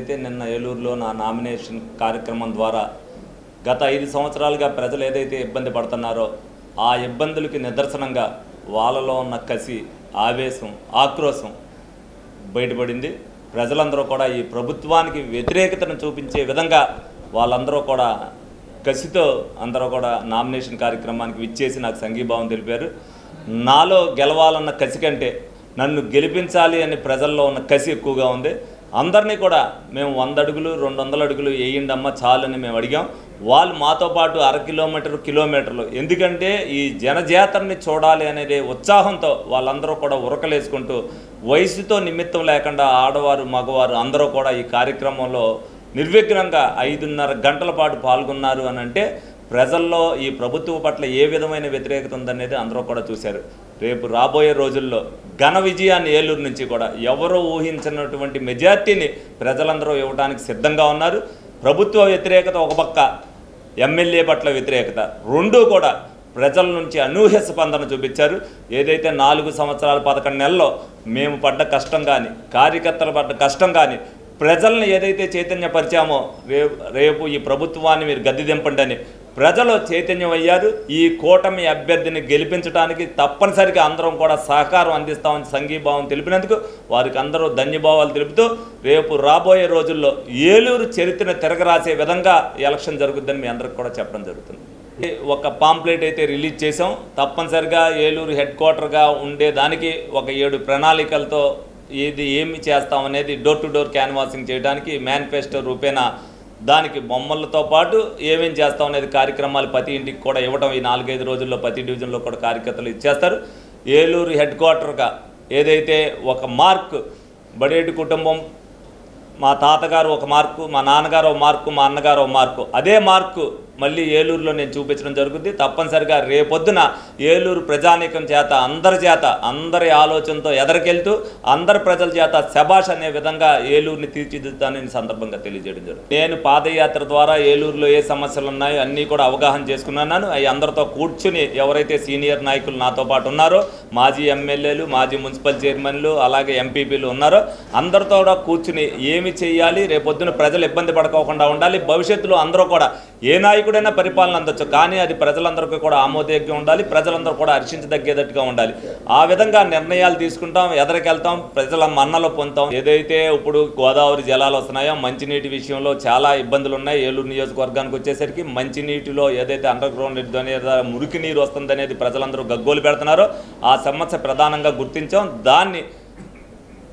ఏదైతే నిన్న ఏలూరులో నా నామినేషన్ కార్యక్రమం ద్వారా గత ఐదు సంవత్సరాలుగా ప్రజలు ఏదైతే ఇబ్బంది పడుతున్నారో ఆ ఇబ్బందులకి నిదర్శనంగా వాళ్ళలో ఉన్న కసి ఆవేశం ఆక్రోశం బయటపడింది. ప్రజలందరూ కూడా ఈ ప్రభుత్వానికి వ్యతిరేకతను చూపించే విధంగా వాళ్ళందరూ కూడా కసితో అందరూ కూడా నామినేషన్ కార్యక్రమానికి విచ్చేసి నాకు సంఘీభావం తెలిపారు. నాలో గెలవాలన్న కసి కంటే నన్ను గెలిపించాలి అని ప్రజల్లో ఉన్న కసి ఎక్కువగా ఉంది. అందరినీ కూడా మేము వంద అడుగులు రెండు వందల అడుగులు వేయండమ్మ చాలని మేము అడిగాం. వాళ్ళు మాతో పాటు అర కిలోమీటర్ కిలోమీటర్లు. ఎందుకంటే ఈ జనజాతరని చూడాలి అనేది ఉత్సాహంతో వాళ్ళందరూ కూడా ఉరకలేసుకుంటూ వయసుతో నిమిత్తం లేకుండా ఆడవారు మగవారు అందరూ కూడా ఈ కార్యక్రమంలో నిర్విఘ్నంగా ఐదున్నర గంటల పాటు పాల్గొన్నారు అని అంటే ప్రజల్లో ఈ ప్రభుత్వం పట్ల ఏ విధమైన వ్యతిరేకత ఉందనేది అందరూ కూడా చూశారు. రేపు రాబోయే రోజుల్లో ఘన విజయాన్ని ఏలూరు నుంచి కూడా ఎవరో ఊహించినటువంటి మెజార్టీని ప్రజలందరూ ఇవ్వడానికి సిద్ధంగా ఉన్నారు. ప్రభుత్వ వ్యతిరేకత ఒక పక్క ఎమ్మెల్యే పట్ల వ్యతిరేకత రెండూ కూడా ప్రజల నుంచి అనూహ్య స్పందన చూపించారు. ఏదైతే నాలుగు సంవత్సరాలు పదకొండు నెలల్లో మేము పడ్డ కష్టం కానీ కార్యకర్తలు పడ్డ కష్టం కానీ ప్రజల్ని ఏదైతే చైతన్యపరిచామో రేపు రేపు ఈ ప్రభుత్వాన్ని మీరు గద్దె దింపండి అని ప్రజలు చైతన్యం అయ్యారు. ఈ కూటమి అభ్యర్థిని గెలిపించడానికి తప్పనిసరిగా అందరం కూడా సహకారం అందిస్తామని సంఘీభావం తెలిపినందుకు వారికి అందరూ ధన్యభావాలు తెలుపుతూ రేపు రాబోయే రోజుల్లో ఏలూరు చరిత్రను తిరగరాసే విధంగా ఎలక్షన్ జరుగుద్దని మీ అందరికి కూడా చెప్పడం జరుగుతుంది. ఒక పాంప్లెట్ అయితే రిలీజ్ చేసాం తప్పనిసరిగా ఏలూరు హెడ్ క్వార్టర్గా ఉండేదానికి ఒక ఏడు ప్రణాళికలతో ఏది ఏమి చేస్తాం అనేది డోర్ టు డోర్ క్యాన్వాసింగ్ చేయడానికి మేనిఫెస్టో రూపేణా దానికి బొమ్మలతో పాటు ఏమేం చేస్తాం అనేది కార్యక్రమాలు ప్రతి ఇంటికి కూడా ఇవ్వడం ఈ నాలుగైదు రోజుల్లో ప్రతి డివిజన్లో కూడా కార్యకర్తలు ఇచ్చేస్తారు. ఏలూరు హెడ్ క్వార్టర్గా ఏదైతే ఒక మార్క్ బడేటి కుటుంబం మా తాతగారు ఒక మార్కు మా నాన్నగారు ఒక మార్కు మా అన్నగారు ఒక మార్కు అదే మార్కు మళ్ళీ ఏలూరులో నేను చూపించడం జరుగుతుంది తప్పనిసరిగా రేపొద్దున ఏలూరు ప్రజానీకం చేత అందరి చేత అందరి ఆలోచనతో ఎదరికెళ్తూ అందరి ప్రజల చేత శభాష్ అనే విధంగా ఏలూరుని తీర్చిదిద్దానని ఈ సందర్భంగా తెలియజేయడం జరుగుతుంది. నేను పాదయాత్ర ద్వారా ఏలూరులో ఏ సమస్యలు ఉన్నాయో అన్నీ కూడా అవగాహన చేసుకున్నాను. అవి అందరితో కూర్చుని ఎవరైతే సీనియర్ నాయకులు నాతో పాటు ఉన్నారో మాజీ ఎమ్మెల్యేలు మాజీ మున్సిపల్ చైర్మన్లు అలాగే ఎంపీపీలు ఉన్నారో అందరితో కూడా కూర్చుని ఏమి చేయాలి రేపొద్దున ప్రజలు ఇబ్బంది పడుకోకుండా ఉండాలి. భవిష్యత్తులో అందరూ కూడా ఏ నాయకుడైనా పరిపాలన అందొచ్చు? కానీ అది ప్రజలందరికీ కూడా ఆమోదయోగ్యం ఉండాలి ప్రజలందరూ కూడా హర్షించదగ్గేటట్టుగా ఉండాలి. ఆ విధంగా నిర్ణయాలు తీసుకుంటాం ఎదరికెళ్తాం ప్రజల మన్నలో పొందుతాం. ఏదైతే ఇప్పుడు గోదావరి జలాలు వస్తున్నాయో మంచినీటి విషయంలో చాలా ఇబ్బందులు ఉన్నాయి ఏలూరు నియోజకవర్గానికి వచ్చేసరికి మంచినీటిలో ఏదైతే అండర్ గ్రౌండ్ మురికి నీరు వస్తుందనేది ప్రజలందరూ గగ్గోలు పెడుతున్నారో. ఆ సమస్య ప్రధానంగా గుర్తించాం. దాన్ని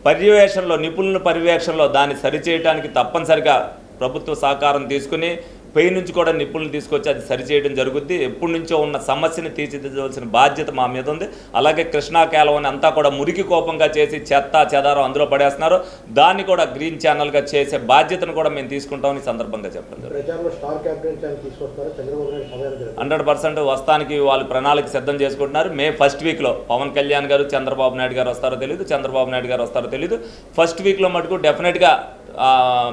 పర్యవేక్షణలో నిపుణుల పర్యవేక్షణలో దాన్ని సరిచేయడానికి తప్పనిసరిగా ప్రభుత్వ సహకారం తీసుకుని పై నుంచి కూడా నిపుణులు తీసుకొచ్చి అది సరిచేయడం జరుగుద్ది. ఎప్పటి నుంచో ఉన్న సమస్యని తీర్చిదిద్దవలసిన బాధ్యత మా మీద ఉంది. అలాగే కృష్ణా కాలువని అంతా కూడా మురికి కోపంగా చేసి చెత్త చెదారం అందులో పడేస్తున్నారు. దాన్ని కూడా గ్రీన్ ఛానల్గా చేసే బాధ్యతను కూడా మేము తీసుకుంటామని సందర్భంగా చెప్పడం హండ్రెడ్ పర్సెంట్ వస్తానికి వాళ్ళు ప్రణాళిక సిద్ధం చేసుకుంటున్నారు. మే ఫస్ట్ వీక్లో పవన్ కళ్యాణ్ గారు చంద్రబాబు నాయుడు గారు వస్తారో తెలియదు చంద్రబాబు నాయుడు గారు వస్తారో తెలియదు ఫస్ట్ వీక్లో మటుకు డెఫినెట్గా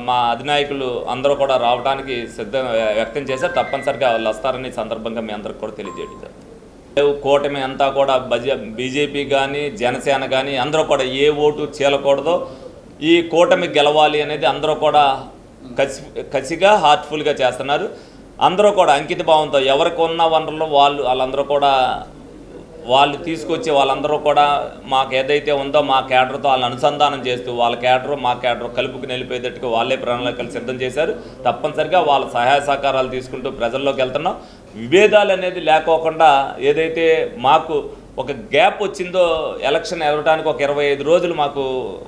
మా అధినాయకులు అందరూ కూడా రావడానికి సిద్ధం వ్యక్తం చేశారు. తప్పనిసరిగా వాళ్ళు వస్తారని సందర్భంగా మీ అందరికి కూడా తెలియజేయడం సార్ కూటమి అంతా కూడా బజ బీజేపీ కానీ జనసేన కానీ అందరూ కూడా ఏ ఓటు చీలకూడదో ఈ కూటమి గెలవాలి అనేది అందరూ కూడా కసి కసిగా హార్ట్ఫుల్గా చేస్తున్నారు. అందరూ కూడా అంకిత భావంతో ఎవరికి ఉన్న వనరులు వాళ్ళు వాళ్ళందరూ కూడా వాళ్ళు తీసుకొచ్చి వాళ్ళందరూ కూడా మాకు ఏదైతే ఉందో మా క్యాడర్తో వాళ్ళని అనుసంధానం చేస్తూ వాళ్ళ క్యాడర్ మా క్యాడర్ కలుపుకుని వెళ్ళిపోయేటట్టుగా వాళ్ళే ప్రణాళికలు సిద్ధం చేశారు. తప్పనిసరిగా వాళ్ళ సహాయ సహకారాలు తీసుకుంటూ ప్రజల్లోకి వెళ్తున్నాం. విభేదాలు అనేది లేకోకుండా ఏదైతే మాకు ఒక గ్యాప్ వచ్చిందో ఎలక్షన్ ఎదగడానికి ఒక ఇరవై ఐదు రోజులు మాకు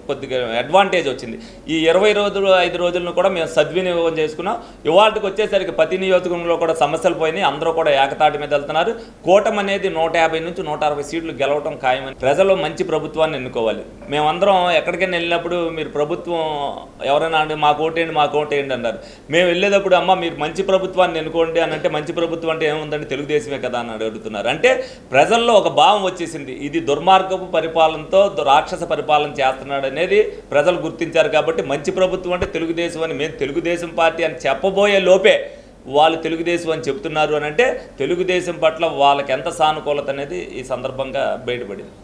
కొద్దిగా అడ్వాంటేజ్ వచ్చింది. ఈ ఇరవై రోజులు ఐదు రోజులను కూడా మేము సద్వినియోగం చేసుకున్నాం. ఇవాళకి వచ్చేసరికి ప్రతి నియోజకవర్గంలో కూడా సమస్యలు పోయినాయి. అందరూ కూడా ఏకతాటి మీద వెళ్తున్నారు. కూటమి అనేది నూట యాభై నుంచి నూట అరవై సీట్లు గెలవటం ఖాయమని ప్రజలు మంచి ప్రభుత్వాన్ని ఎన్నుకోవాలి. మేమందరం ఎక్కడికైనా వెళ్ళినప్పుడు మీరు ప్రభుత్వం ఎవరైనా అంటే మాకు ఓటేయండి మాకు ఓటేయండి అన్నారు. మేము వెళ్ళేటప్పుడు అమ్మ మీరు మంచి ప్రభుత్వాన్ని ఎన్నుకోండి అని అంటే మంచి ప్రభుత్వం అంటే ఏముందంటే తెలుగుదేశమే కదా అని అడుగుతున్నారు. అంటే ప్రజల్లో ఒక భావం వచ్చేసింది. ఇది దుర్మార్గపు పరిపాలనతో దు- రాక్షస పరిపాలన చేస్తున్నాడు అనేది ప్రజలు గుర్తించారు కాబట్టి మంచి ప్రభుత్వం అంటే తెలుగుదేశం అని మేము తెలుగుదేశం పార్టీ అని చెప్పబోయే లోపే వాళ్ళు తెలుగుదేశం అని చెప్తున్నారు అని అంటే తెలుగుదేశం పట్ల వాళ్ళకి ఎంత సానుకూలత అనేది ఈ సందర్భంగా బయటపడింది.